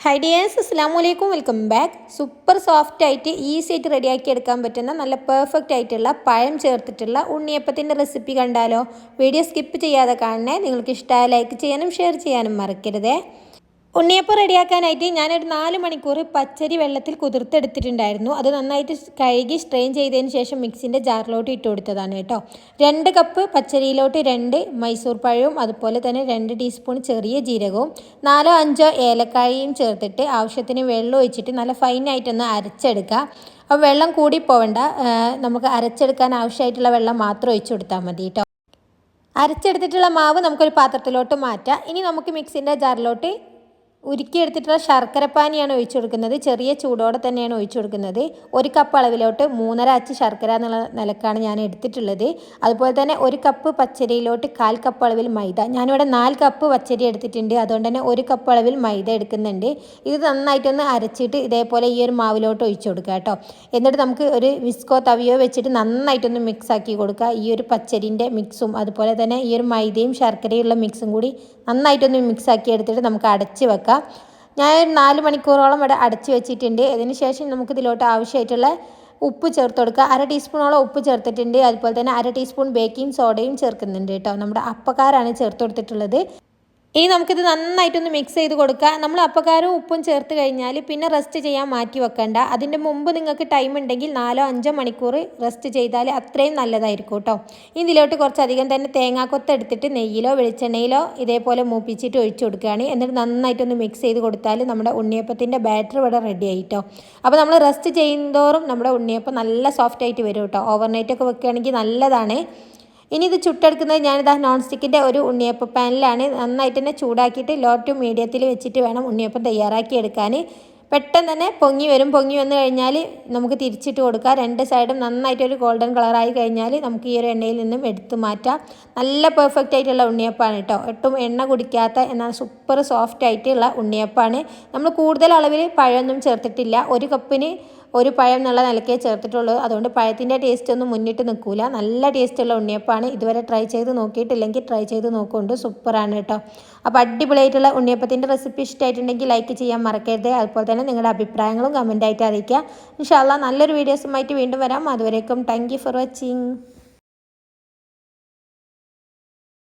High dears അസ്സാം വലൈക്കും welcome back super soft ആയിട്ട് ഈസി ആയിട്ട് റെഡിയാക്കി എടുക്കാൻ പറ്റുന്ന നല്ല പെർഫെക്റ്റ് ആയിട്ടുള്ള പഴം ചേർത്തിട്ടുള്ള ഉണ്ണിയപ്പത്തിന്റെ റെസിപ്പി കണ്ടാലോ? വീഡിയോ സ്കിപ്പ് ചെയ്യാതെ കാണണേ നിങ്ങൾക്ക് ഇഷ്ടമായ ലൈക്ക് ചെയ്യാനും ഷെയർ ചെയ്യാനും മറക്കരുതേ. ഉണ്ണിയപ്പം റെഡിയാക്കാനായിട്ട് ഞാനൊരു നാല് മണിക്കൂർ പച്ചരി വെള്ളത്തിൽ കുതിർത്തെടുത്തിട്ടുണ്ടായിരുന്നു. അത് നന്നായിട്ട് കഴുകി സ്ട്രെയിൻ ചെയ്തതിന് ശേഷം മിക്സിന്റെ ജാറിലോട്ട് ഇട്ട് കൊടുത്തതാണ് കേട്ടോ. രണ്ട് കപ്പ് പച്ചരിയിലോട്ട് രണ്ട് മൈസൂർ പഴവും അതുപോലെ തന്നെ രണ്ട് ടീസ്പൂൺ ചെറിയ ജീരകവും നാലോ അഞ്ചോ ഏലക്കായയും ചേർത്തിട്ട് ആവശ്യത്തിന് വെള്ളം ഒഴിച്ചിട്ട് നല്ല ഫൈനായിട്ടൊന്ന് അരച്ചെടുക്കുക. അപ്പോൾ വെള്ളം കൂടി പോവണ്ട. നമുക്ക് അരച്ചെടുക്കാൻ ആവശ്യമായിട്ടുള്ള വെള്ളം മാത്രം ഒഴിച്ചു കൊടുത്താൽ മതി കേട്ടോ. അരച്ചെടുത്തിട്ടുള്ള മാവ് നമുക്കൊരു പാത്രത്തിലോട്ട് മാറ്റാം. ഇനി നമുക്ക് മിക്സിന്റെ ജാറിലോട്ട് ഉരുക്കിയെടുത്തിട്ടുള്ള ശർക്കരപ്പാനിയാണ് ഒഴിച്ചു കൊടുക്കുന്നത്. ചെറിയ ചൂടോടെ തന്നെയാണ് ഒഴിച്ചു കൊടുക്കുന്നത്. ഒരു കപ്പ് അളവിലോട്ട് മൂന്നര അച്ച് ശർക്കര എന്നുള്ള നിലക്കാണ് ഞാൻ എടുത്തിട്ടുള്ളത്. അതുപോലെ തന്നെ ഒരു കപ്പ് പച്ചരിയിലോട്ട് കാൽ കപ്പ് അളവിൽ മൈദ. ഞാനിവിടെ നാല് കപ്പ് പച്ചരി എടുത്തിട്ടുണ്ട്. അതുകൊണ്ട് തന്നെ ഒരു കപ്പ് അളവിൽ മൈദ എടുക്കുന്നുണ്ട്. ഇത് നന്നായിട്ടൊന്ന് അരച്ചിട്ട് ഇതേപോലെ ഈ ഒരു മാവിലോട്ട് ഒഴിച്ചു കൊടുക്കുക കേട്ടോ. എന്നിട്ട് നമുക്ക് ഒരു വിസ്കോ തവിയോ വെച്ചിട്ട് നന്നായിട്ടൊന്ന് മിക്സ് ആക്കി കൊടുക്കുക. ഈ ഒരു പച്ചരിന്റെ മിക്സും അതുപോലെ തന്നെ ഈ ഒരു മൈദയും ശർക്കരയുള്ള മിക്സും കൂടി നന്നായിട്ടൊന്ന് മിക്സ് ആക്കി എടുത്തിട്ട് നമുക്ക് അടച്ച് വെക്കാം. ഞാൻ ഒരു നാല് മണിക്കൂറോളം ഇവിടെ അടച്ച് വെച്ചിട്ടുണ്ട്. അതിന് ശേഷം നമുക്ക് ഇതിലോട്ട് ആവശ്യമായിട്ടുള്ള ഉപ്പ് ചേർത്ത് കൊടുക്കുക. അര ടീസ്പൂണോളം ഉപ്പ് ചേർത്തിട്ടുണ്ട്. അതുപോലെ തന്നെ അര ടീസ്പൂൺ ബേക്കിംഗ് സോഡയും ചേർക്കുന്നുണ്ട് കേട്ടോ. നമ്മുടെ അപ്പക്കാരാണ് ചേർത്ത് കൊടുത്തിട്ടുള്ളത്. ഇനി നമുക്കിത് നന്നായിട്ടൊന്ന് മിക്സ് ചെയ്ത് കൊടുക്കുക. നമ്മൾ അപ്പക്കാരും ഉപ്പും ചേർത്ത് കഴിഞ്ഞാൽ പിന്നെ റെസ്റ്റ് ചെയ്യാൻ മാറ്റി വെക്കണ്ട. അതിന്റെ മുമ്പ് നിങ്ങൾക്ക് ടൈം ഉണ്ടെങ്കിൽ നാലോ അഞ്ചോ മണിക്കൂർ റെസ്റ്റ് ചെയ്താൽ അത്രയും നല്ലതായിരിക്കും കേട്ടോ. ഇതിലോട്ട് കുറച്ചധികം തന്നെ തേങ്ങാക്കൊത്ത് എടുത്തിട്ട് നെയ്യിലോ വെളിച്ചെണ്ണയിലോ ഇതേപോലെ മൂപ്പിച്ചിട്ട് ഒഴിച്ചു കൊടുക്കുകയാണ്. എന്നിട്ട് നന്നായിട്ടൊന്ന് മിക്സ് ചെയ്ത് കൊടുത്താൽ നമ്മുടെ ഉണ്ണിയപ്പത്തിന്റെ ബാറ്റർ ഇവിടെ റെഡി ആയിട്ടോ അപ്പോൾ നമ്മൾ റെസ്റ്റ് ചെയ്യുന്നതോറും നമ്മുടെ ഉണ്ണിയപ്പം നല്ല സോഫ്റ്റ് ആയിട്ട് വരും കേട്ടോ. ഓവർനൈറ്റ് ഒക്കെ വെക്കുകയാണെങ്കിൽ നല്ലതാണ്. ഇനി ഇത് ചുട്ടെടുക്കുന്നത് ഞാനിതാ നോൺ സ്റ്റിക്കിന്റെ ഒരു ഉണ്ണിയപ്പം പാനിലാണ്. നന്നായിട്ട് തന്നെ ചൂടാക്കിയിട്ട് ലോ ടു മീഡിയത്തിൽ വെച്ചിട്ട് വേണം ഉണ്ണിയപ്പം തയ്യാറാക്കി എടുക്കാൻ പെട്ടെന്ന് തന്നെ പൊങ്ങി വരും. പൊങ്ങി വന്നു കഴിഞ്ഞാൽ നമുക്ക് തിരിച്ചിട്ട് കൊടുക്കാം. രണ്ട് സൈഡും നന്നായിട്ടൊരു ഗോൾഡൻ കളറായി കഴിഞ്ഞാൽ നമുക്ക് ഈ ഒരു എണ്ണയിൽ നിന്നും എടുത്തു മാറ്റാം. നല്ല പെർഫെക്റ്റ് ആയിട്ടുള്ള ഉണ്ണിയപ്പാണ് കേട്ടോ ഒട്ടും എണ്ണ കുടിക്കാത്ത എന്നാൽ സൂപ്പർ സോഫ്റ്റ് ആയിട്ടുള്ള ഉണ്ണിയപ്പാണ്. നമ്മൾ കൂടുതൽ അളവിൽ പഴമൊന്നും ചേർത്തിട്ടില്ല. ഒരു കപ്പിന് ഒരു പഴം എന്നുള്ള നിലക്കേ ചേർത്തിട്ടുള്ളൂ. അതുകൊണ്ട് പഴത്തിന്റെ ടേസ്റ്റ് ഒന്നും മുന്നിട്ട് നിൽക്കില്ല നല്ല ടേസ്റ്റുള്ള ഉണ്ണിയപ്പമാണ്. ഇതുവരെ ട്രൈ ചെയ്ത് നോക്കിയിട്ടില്ലെങ്കിൽ ട്രൈ ചെയ്ത് നോക്കുകൊണ്ട് സൂപ്പറാണ് കേട്ടോ. അപ്പോൾ അടിപൊളിയായിട്ടുള്ള ഉണ്ണിയപ്പത്തിന്റെ റെസിപ്പി ഇഷ്ടമായിട്ടുണ്ടെങ്കിൽ ലൈക്ക് ചെയ്യാൻ മറക്കരുത്. അതുപോലെ തന്നെ നിങ്ങളുടെ അഭിപ്രായങ്ങളും കമന്റായിട്ട് അറിയിക്കുക. ഇൻഷാല്ല നല്ലൊരു വീഡിയോസുമായിട്ട് വീണ്ടും വരാം. അതുവരേക്കും താങ്ക് ഫോർ വാച്ചിങ്